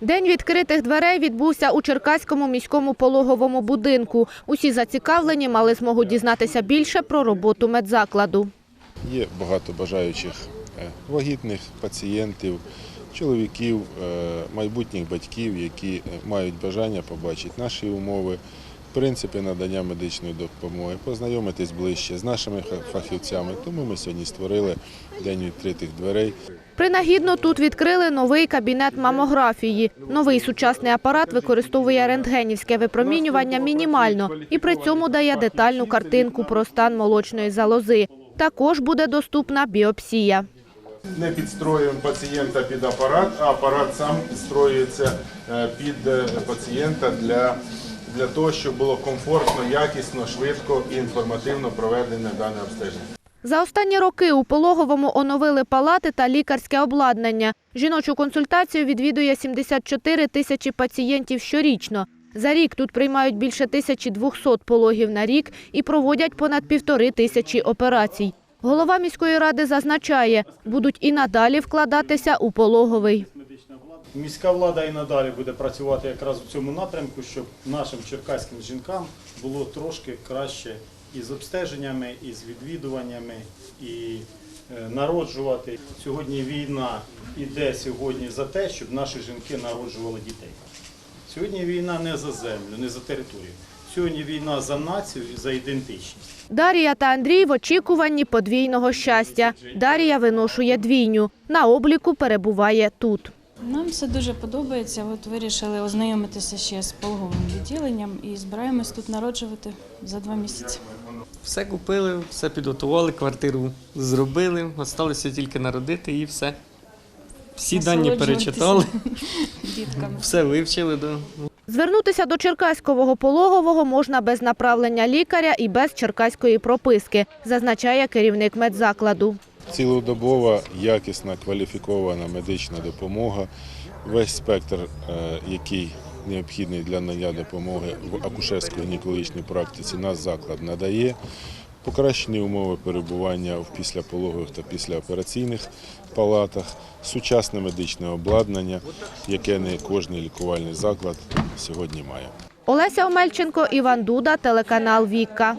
День відкритих дверей відбувся у Черкаському міському пологовому будинку. Усі зацікавлені мали змогу дізнатися більше про роботу медзакладу. Є багато бажаючих е, вагітних пацієнтів, чоловіків, е, майбутніх батьків, які е, мають бажання побачити наші умови, принципи надання медичної допомоги, познайомитись ближче з нашими фахівцями. Тому ми сьогодні створили День відкритих дверей. Принагідно тут відкрили новий кабінет мамографії. Новий сучасний апарат використовує рентгенівське випромінювання мінімально і при цьому дає детальну картинку про стан молочної залози. Також буде доступна біопсія. Не підстроюємо пацієнта під апарат, а апарат сам підстроюється е, під е, пацієнта для, для того, щоб було комфортно, якісно, швидко і інформативно проведене дане обстеження. За останні роки у пологовому оновили палати та лікарське обладнання. Жіночу консультацію відвідує 74 тисячі пацієнтів щорічно. За рік тут приймають більше 1200 пологів на рік і проводять понад півтори тисячі операцій. Голова міської ради зазначає, будуть і надалі вкладатися у пологовий. Міська влада і надалі буде працювати якраз у цьому напрямку, щоб нашим черкаським жінкам було трошки краще і з обстеженнями, і з відвідуваннями, і е, народжувати. Сьогодні війна іде сьогодні за те, щоб наші жінки народжували дітей. Сьогодні війна не за землю, не за територію. Сьогодні війна за націю і за ідентичність. Дар'я та Андрій в очікуванні подвійного щастя. Дар'я виношує двійню. На обліку перебуває тут. Нам все дуже подобається. От вирішили ознайомитися ще з пологовим відділенням і збираємось тут народжувати за два місяці. Все купили, все підготували, квартиру зробили, осталося тільки народити і все. Всі дані перечитали, Дітками. все вивчили. Да. Звернутися до Черкаського пологового можна без направлення лікаря і без черкаської прописки, зазначає керівник медзакладу. Цілодобова, якісна, кваліфікована медична допомога, весь спектр, е, який необхідний для надання допомоги в акушерсько-гінекологічній практиці, наш заклад надає. Покращені умови перебування в післяпологових та післяопераційних палатах, сучасне медичне обладнання, яке не кожний лікувальний заклад сьогодні має. Олеся Омельченко, Іван Дуда, телеканал Вікка.